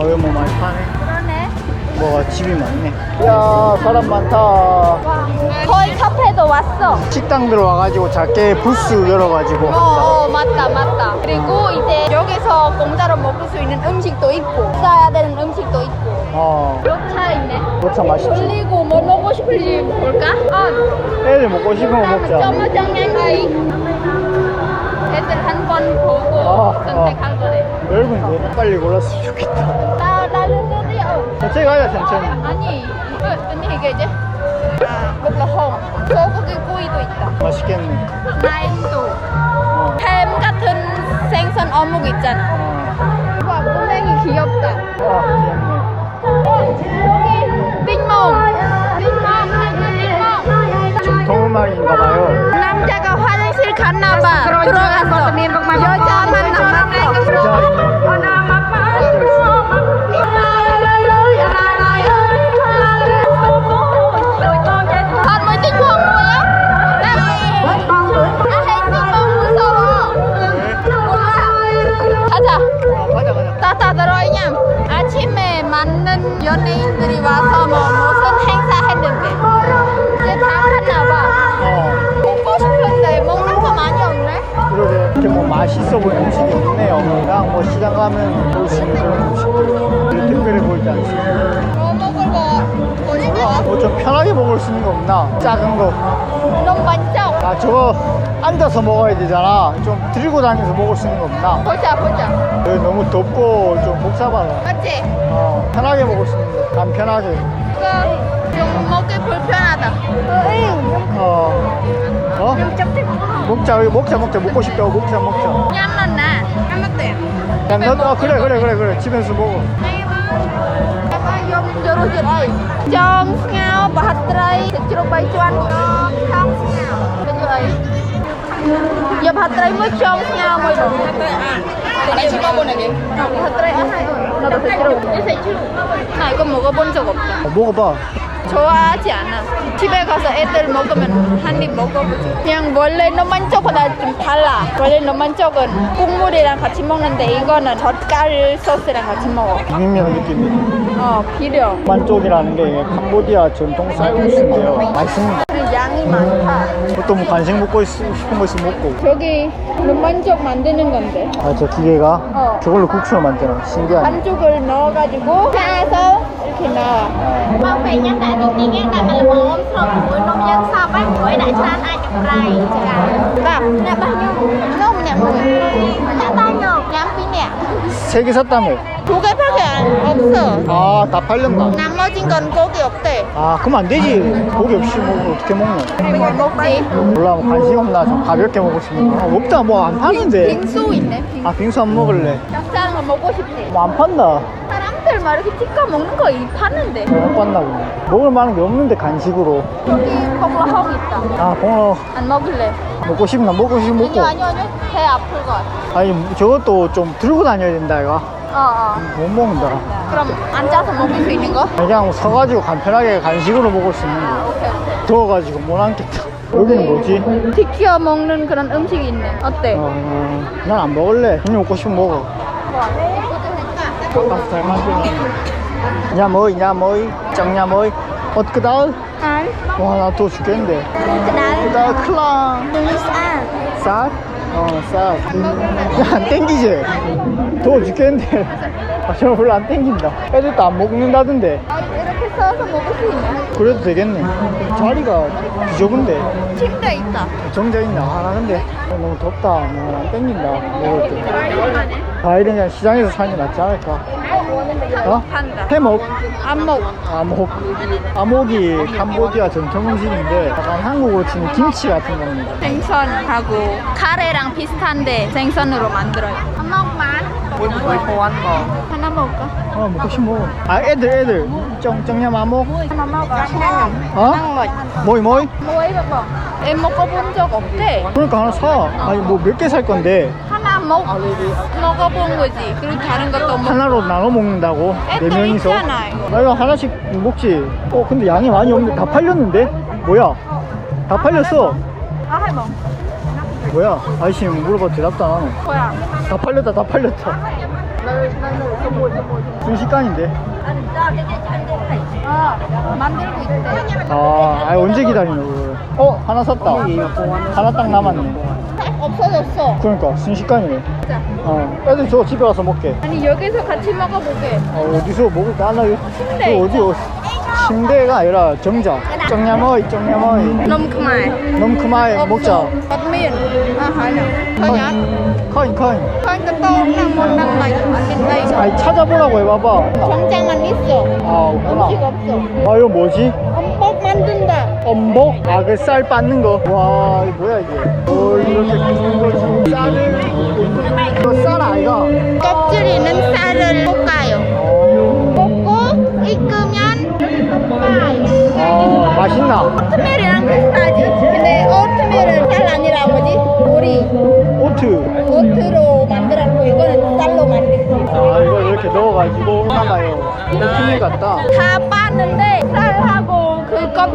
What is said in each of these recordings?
어, 여기 뭐 많이 파네. 그러네. 뭐가 집이 많네. 이야, 사람 많다. 와, 거의 카페도 왔어. 식당 들어와가지고 작게 부스 열어가지고. 어, 어, 맞다, 맞다. 그리고 이제 여기서 공짜로 먹을 수 있는 음식도 있고, 써야 되는 음식도 있고. 어, 녹차 있네. 녹차 맛있지. 그리고 뭐 먹고 싶은지 볼까? 어, 애들 먹고 싶은 거 먹자. 점어 정량이. 애들 한 번 보고 아, 선택할 거래. 넓은데 빨리 골랐으면 좋겠다. 나, 나는 드디어. 천천히 가자, 천천히. 아니, 이거 언니 이게 이제 아, 목라홍. 소고기 구이도 있다. 맛있겠네. 어. 햄 같은 생선 어묵 있잖아. 어. 와, 꼬맹이 귀엽다. 와, 귀엽네. 어, 저기 빅몽. 전통음악인가 봐요. 남자가 화장실 갔나 봐. 들어가서 여자만 남았어. 맛있어 보이는 음식이 없네요. 그냥 뭐 시장 가면 볼 수 있는 그런 음식들. 특별히 보이지 않습니다. 뭐 먹을 거 보니까 뭐 좀 편하게 먹을 수 있는 거 없나? 작은 거. 너무 많죠? 아, 저거 앉아서 먹어야 되잖아. 좀 들고 다니면서 먹을 수 있는 거 없나? 보자 보자. 여기 너무 덥고 좀 복잡하다. 맞지? 어, 편하게 먹을 수 있는 거. 간편하게. 이거 좀 먹기 불편 하다. 어. 어? 먹자, 먹자, 먹자. 먹고 싶다고 먹자, 먹자. 냠는 나. 냠았대. 야, 너, 어, 그래, 그래, 그래, 그래. 집에서 먹어. Em vô rồi ai Trong ngao và hạt tray Thịt churuk bay chuan Trong ngao Bên vô ấy Giờ hạt tray mới trong ngao mới rồi Hạt tray ăn hay rồi 나도 thịt churuk 나 이거 먹어본 적 없다 어, 먹어봐. 좋아하지 않아 집에 가서 애들 먹으면 한 입 먹어보지 그냥 원래 노만쪽보다 좀 달라 원래 노만쪽은 국물이랑 같이 먹는데 이거는 젓갈 소스랑 같이 먹어 비빔면 느낌이. 어 비려 만쪽이라는 게 캄보디아 전통 쌀국수인데요. 맛있습니다. 양이 많다. 보통 뭐 간식 먹고 있- 싶은 거 있으면 먹고. 저기 눈만족 만드는 건데 아, 저 기계가 어. 저걸로 국수를 만드나? 신기하네. 반죽을 넣어가지고 짜서 세 개 샀다며. 두 개밖에 안- 없어. 아, 다 팔렸나? 나머진 건 고기 없대. 아, 그럼 안 되지. 고기 없이 먹으면 어떻게 먹노? 뭐 먹지? 몰라, 뭐 간식 없나? 좀 가볍게 수 있는 거. 아, 없다, 뭐 안 파는데. 빙수 있네. 빙수. 아, 빙수 안 먹을래. 짭짤한 거 먹고 싶지. 뭐 안 판다. 사람들 막 이렇게 tikka 먹는 거이 파는데. 못 봤나 보네. 먹을 만한 게 없는데 간식으로. 여기 콩라홍 있다. 아, 봉어 안 먹을래. 먹고 싶나? 먹고 싶으면 먹고. 아니요 아니요 아니요. 배 아플 것 같아. 아니, 저것도 좀 들고 다녀야 된다, 이거. 어 어. 못 먹는다. 그럼 앉아서 먹을 수 있는 거? 그냥 서가지고 간편하게 간식으로 먹을 수 있는 거. 오케이 오케이. 더워가지고 못 앉겠다. 여기는 뭐지? 튀겨 먹는 그런 음식이 있네. 어때? 어, 난안 먹을래. 그냥 먹고 싶으면 먹어. 뭐 이, 냐 뭐이, 짱냐 뭐이. 어, 그 다음? 안. 와, 나 더 죽겠는데. 그 다음, 클랑. 쌀? 어, 쌀. 야, 안 땡기지? 더워 죽겠는데. 아, 저 별로 안 땡긴다. 애들도 안 먹는다던데. 아, 이렇게 써서 먹을 수 있네. 그래도 되겠네. 자리가 비좁은데. 침대 있다. 정자 있나? 아, 나 근데 너무 덥다. 너무 안 땡긴다. 먹을 때. 과일은 그냥 시장에서 사는 게 낫지 않을까? 어? 판다. 해먹? 안먹. 아목. 아목이 캄보디아 전통 음식인데 약간 한국으로 치면 김치 같은 겁니다. 생선하고 카레랑 비슷한데 생선으로 만들어요. 안 먹만. 하나 먹을까? 어, 먹고 싶어. 아, 애들, 애들. 아목? 하나 먹어. 어? 뭐이, 뭐이? 뭐 뭐? 애 먹어본 적 없대. 그러니까 하나 사. 아니, 뭐 몇 개 살 건데. 하나 먹 먹어본 거지. 그리고 다른 것도 먹. 하나로 나눠 먹는다고? 네 애들 명이서? 있잖아, 이거. 나 이거 하나씩 먹지. 어, 근데 양이 많이 없는데 다 팔렸는데? 뭐야? 다 팔렸어. 아 해먹. 뭐야? 아저씨 물어봐 대답도 안 하네. 뭐야? 다 팔렸다, 다 팔렸다. 순식간인데. 어, 만들고 있대. 아, 아니, 언제 기다리는 거야? 어, 하나 샀다. 하나 딱 남았네. 없어졌어. 그러니까 순식간이네. 자. 어, 애들 저 집에 가서 먹게. 아니 여기서 같이 먹어보게. 어, 어디서 먹을까? 하나 요 침대. 저 어디 어, 침대가 아니라 정자. 정냐머이, 정냐머이. Nôm Khmer. 그만 먹자. Bát miên. À, hỏi nào. Thôi nhá. 커인, 커인. Thôi cái tôm một ở bên đây. 아니 찾아보라고 해봐봐. 정장은 있어. 아, 음식 없구나. 없어. 아, 이거 뭐지? 엄복 만든다. 엄복? 아, 그 쌀 빻는 거. 와, 이거 뭐야, 이게. 뭘 이렇게 굽는 거지? 쌀을. 이거 쌀 아이가? 껍질이는 쌀을 볶아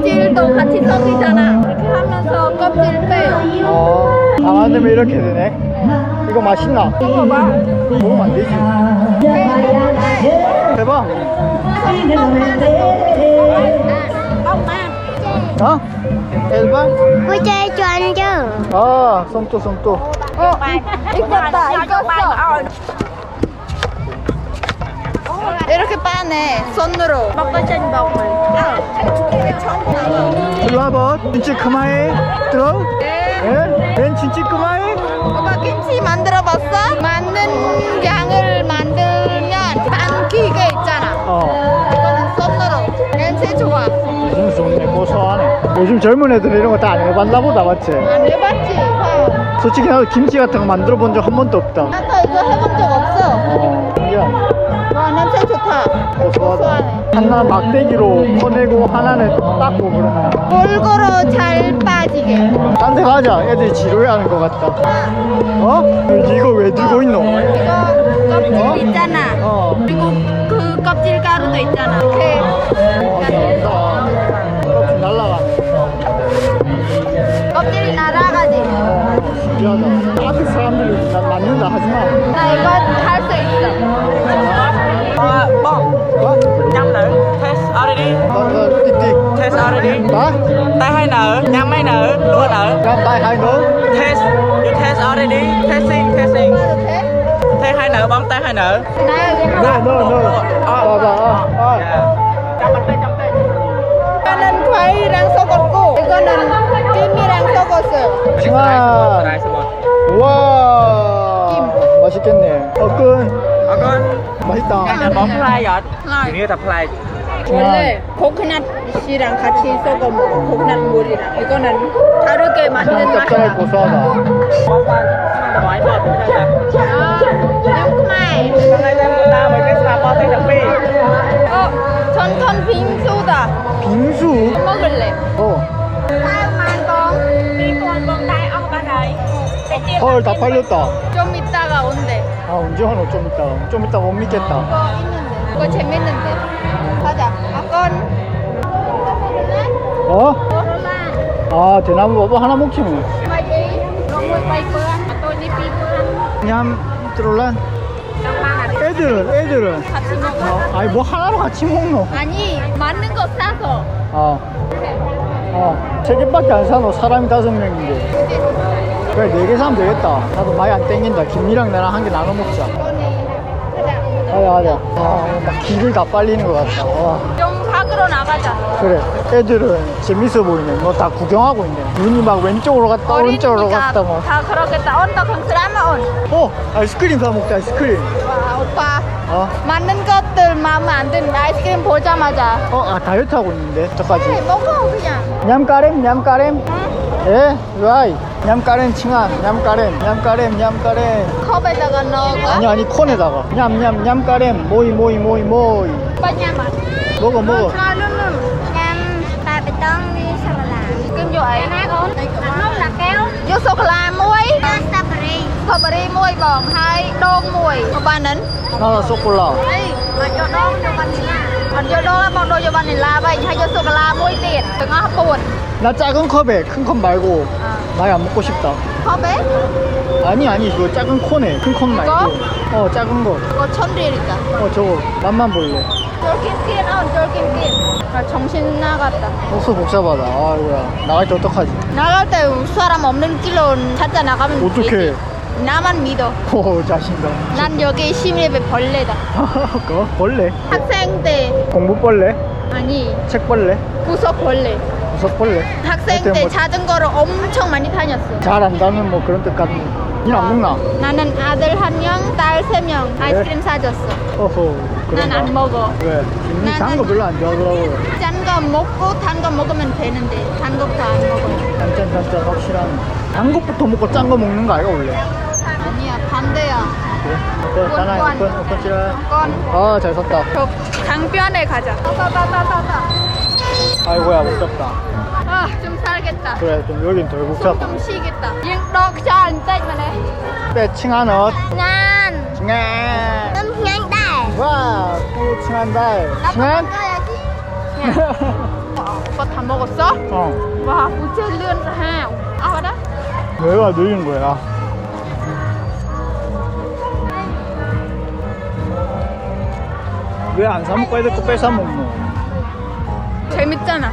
껍질도 같이 섞이잖아. 이렇게 하면서 껍질 빼요. 어, 아, 만들면 이렇게 되네. 이거 맛있나? 먹어봐. 먹으면 안 되지. 대박. 어? cho anh chứ 아, 썸또 썸또. 어, 익었다, 익었어. 이렇게 빠네, 손으로. 전 먹을. 일로 와봐. 진짜 그만해. 들어? 예? 웬 진짜 그만해? 오빠 김치 만들어 봤어? 만든 양을 만들면 반 기계 있잖아. 어. 이거는 손으로. 냄새 좋아. 요즘 좋네. 고소하네. 요즘 젊은 애들은 이런 거 다 안 해봤나 보다, 맞지? 안 해봤지? 봐. 솔직히 나도 김치 같은 거 만들어 본 적 한 번도 없다. 나도 이거 해본. 와, 냄새 좋다. 고소하네. 하나 막대기로 퍼내고 하나는 닦고 그러나. 골고루 잘 빠지게. 딴 데 가자. 애들이 지루해하는 것 같다. 어? 이거 왜 들고 있노? 이거 껍질 있잖아. 어. 그리고 그 껍질 가루도 있잖아. 어, 잘한다. 껍질이 날아가지. 어, 신기하다. 사람들이 나 맞는다 하지 마. 나 이거 할 수 있어. Ờ, bông 어? nhâm nữ test already 나, 나, 띡띡. test already 나? tay hai nữ nhâm mấy nữ đua nữ 야, 나이 하이 너? test you test already testing testing 해도 돼? tay hai nữ bấm tay hai nữ 나 여기 너, 하나. 너, 너. 봐, 봐, 어, 어. trong bàn tay trong tay 이거는 과일이랑 섞었고, 이거는 김이랑 섞었어요. 와. Đây, xong rồi 와. 맛있겠네. 어끈. Ờ, con 맛있다. là bấm play rồi 플라이. Hình như là play 원래 코코넛이랑 같이 섞어 먹어. 코코넛 물이랑. 이거는 다르게 만든 짭짤하게 맛이야. 고소하다. bấm qua hỏi một cái đây nè 아, 냠크마이. hôm nay em người ta mấy cái spa party đặc biệt 어, 전통 빙수다. 빙수? 먹을래. 어. 헐, 다 팔렸다. 좀 이따가 온대. 아, 언제 하노, 좀 이따. 좀 이따 못 믿겠다. 이거 있는데. 이거 재밌는데. 가자. 아건. 어? 아, 대나무 봐봐. 하나 먹지 뭐. 냠, 들어올란? 애들은, 애들은. 같이 먹어. 어, 아니, 뭐 하나로 같이 먹노? 아니, 맞는 거 싸서. 어. 어. 세 개밖에 안 사노. 사람이 다섯 명인데. 그래, 네개 사면 되겠다. 나도 많이 안 땡긴다. 김이랑 나랑 한 개 나눠 먹자. 가자, 가자. 아, 막 길을 다 빨리는 것 같다. 와. 좀 밖으로 나가자. 그래. 애들은 재밌어 보이네. 뭐다 구경하고 있네. 눈이 막 왼쪽으로 갔다, 오른쪽으로 어린이니까 갔다, 뭐. 다 그러겠다. 온다 그럼 드라마 온. 어, 아이스크림 사 먹자, 아이스크림. 와, 오빠. 어, 맞는 것들 마음에 안 드는 아이스크림 보자마자. 어, 아, 다이어트 하고 있는데, 저까지. 그래, 먹어 그냥. 냠까렘, 냠까렘. 예, 라이. 냠까렘 칭한, 냠까렘, 냠까렘, 냠까렘. 컵에다가 넣어가. 아니, 아니, 콘에다가. 냠냠, 냠까렘. 모이, 모이, 모이, 모이. 오빠 냠아. 먹어, 먹어. Nhâm ba bê tông đi sao mà làm Kim vô ấy nát ổn Không là kéo Vô sô cô la muối Strawberry Strawberry muối bòn hai đôn muối Một ba nín 나 나 소콜라. Ê, mà vô đôn vô vanilla Mình vô đôn bòn đô vô vanilla vậy Hay vô sô cô la muối tiệt Đừng có hấp buồn 나 작은 컵에 큰 컵 말고 아. 많이 안 먹고 싶다 컵에? 아니 아니 이거 작은 콘에 큰컵 말고 어 작은 거 그거 천리니까. 어 저거 맛만 볼래 쫄깃긴, 어, 쫄깃긴. 아, 정신 나갔다. 호수 복잡하다 아이고야 나갈 때 어떡하지 나갈 때 사람 없는 길로 찾아 나가면 어떡해. 되지. 나만 믿어. 오 자신감 난 여기 심리배 벌레다. 그거 벌레 학생 때 공부벌레 아니 책벌레 구석 벌레. 무섭벌레 학생 때 뭐 자전거를 엄청 많이 다녔어. 잘 안다면 뭐 그런 뜻 같네 니안 먹나? 나는 아들 한 명, 딸 세 명 아이스크림 사줬어. 어허 난 안 먹어. 왜? 니 나는- 단거 별로 안 좋아하더라고요 짠거 먹고 단 거 먹으면 되는데 단 것도 안 먹어요. 짠짠짠짠 확실한 단 것부터 먹고 짠 거 먹는 거 아이가 원래 안 돼요. 그래? 하나 오픈, 오픈 치라. 오픈. 잘 섰다. 저 강변에 가자. 따따따따따. 아이고야, 못 잡다. 아, 좀 살겠다. 그래, 좀 여긴 덜 묵혔다. 좀 쉬겠다. 영덕 전 때문에. 빼칭한 옷. 난, 칭한. 난 그냥 딸. 와, 칭한 달. 칭한? 오빠 어, 어, 다 먹었어? 어. 와, 우체를 해. 아, 알아? 내가 느린 거야. 왜 안 사 먹고 애들 거 뺏어 먹노 재밌잖아.